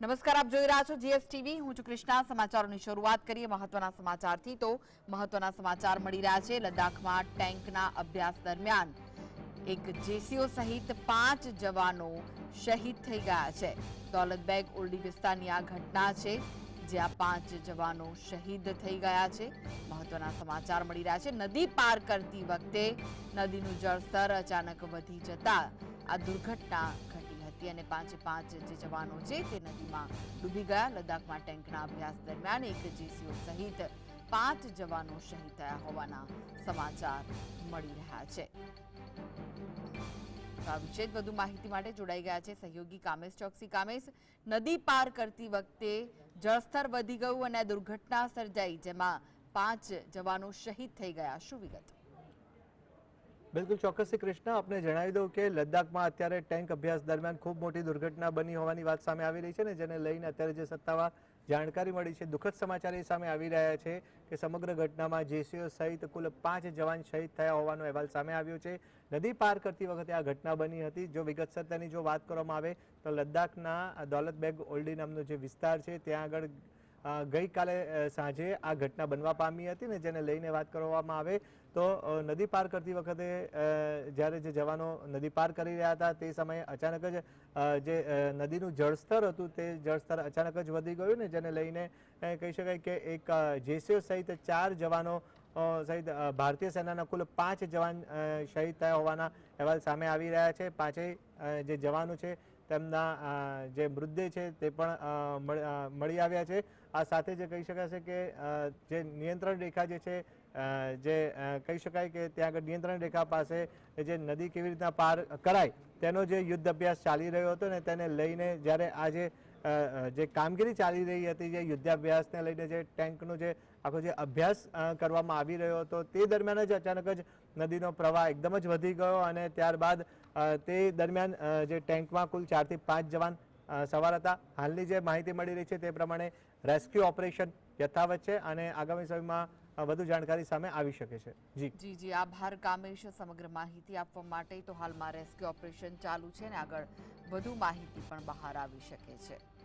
નમસ્કાર, આપ જોઈ રહ્યા છો જીએસટીવી. હું છું કૃષ્ણા. સમાચારોની શરૂઆત કરીએ મહત્વના સમાચારથી તો મહત્વના સમાચાર મળી રહ્યા છે લદ્દાખમાં ટેન્કના અભ્યાસ દરમિયાન. એક જેસીઓ સહિત પાંચ જવાનો શહીદ થઈ ગયા છે. દોલતબેગ ઓરડી વિસ્તારની આ ઘટના છે જ્યાં પાંચ જવાનો શહીદ થઈ ગયા છે. મહત્વના સમાચાર મળી રહ્યા છે. નદી પાર કરતી વખતે નદીનું જળસ્તર અચાનક વધી જતા આ દુર્ઘટના ઘટી હતી અને પાંચે પાંચ જે જવાનો છે તે નદીમાં ડૂબી ગયા. લદ્દાખમાં ટેન્કના અભ્યાસ દરમિયાન એક જેસીઓ સહિત પાંચ જવાનો શહીદ થયા હોવાના સમાચાર મળી રહ્યા છે. આ વધુ માહિતી માટે જોડાઈ ગયા છે સહયોગી કામેશ ચોકસી. કામેશ, નદી પાર કરતી વખતે જળસ્તર વધી ગયું અને દુર્ઘટના સર્જાઈ, જેમાં પાંચ જવાનો શહીદ થઈ ગયા. શું વિગત? બિલકુલ ચોક્કસથી કૃષ્ણ, આપને જણાવી દઉં કે લદ્દાખમાં અત્યારે ટેન્ક અભ્યાસ દરમિયાન ખૂબ મોટી દુર્ઘટના બની હોવાની વાત સામે આવી રહી છે ને, જેને લઈને અત્યારે જે સત્તાવાર જાણકારી મળી છે, દુઃખદ સમાચાર એ સામે આવી રહ્યા છે કે સમગ્ર ઘટનામાં જેસીઓ સહિત કુલ પાંચ જવાન શહીદ થયા હોવાનો અહેવાલ સામે આવ્યો છે. નદી પાર કરતી વખતે આ ઘટના બની હતી. જો વિગતસર તેની જો વાત કરવામાં આવે તો લદ્દાખના દોલતબેગ ઓલ્ડી નામનો જે વિસ્તાર છે, ત્યાં આગળ ગઈકાલે સાંજે આ ઘટના બનવા પામી હતી ને જેને લઈને વાત કરવામાં આવે તો નદી પાર કરતી વખતે જ્યારે જે જવાનો નદી પાર કરી રહ્યા હતા તે સમયે અચાનક જ જે નદીનું જળસ્તર હતું તે જળસ્તર અચાનક જ વધી ગયું ને જેને લઈને કહી શકાય કે એક જેસીઓ સહિત ચાર જવાનો સહિત ભારતીય સેનાના કુલ પાંચ જવાન શહીદ થયા હોવાના અહેવાલ સામે આવી રહ્યા છે. પાંચેય જે જવાનો છે તેમના જે મૃતદેહ છે તે પણ મળ- આવ્યા છે. આ સાથે જે કહી શકાશે કે જે નિયંત્રણ રેખા જે છે જે કહી શકાય કે ત્યાં આગળ નિયંત્રણ રેખા પાસે જે નદી કેવી રીતના પાર કરાય, તેનો જે યુદ્ધ અભ્યાસ ચાલી રહ્યો હતો ને તેને લઈને જ્યારે આજે જે કામગીરી ચાલી રહી હતી, જે યુદ્ધાભ્યાસને લઈને જે ટેન્કનો જે આખો જે અભ્યાસ કરવામાં આવી રહ્યો હતો, તે દરમિયાન જ અચાનક જ નદીનો પ્રવાહ એકદમ જ વધી ગયો અને ત્યારબાદ તે દરમિયાન જે ટેન્કમાં કુલ ચારથી પાંચ જવાન સવાર હતા. હાલની જે માહિતી મળી રહી છે તે પ્રમાણે રેસ્ક્યુ ઓપરેશન યથાવત છે અને આગામી સમયમાં વધુ જાણકારી સામે આવી શકે છે. જી. જી જી. આભાર કામેશ સમગ્ર માહિતી આપવા માટે તો હાલમાં રેસ્ક્યુ ઓપરેશન ચાલુ છે ને આગળ વધુ માહિતી પણ બહાર આવી શકે છે.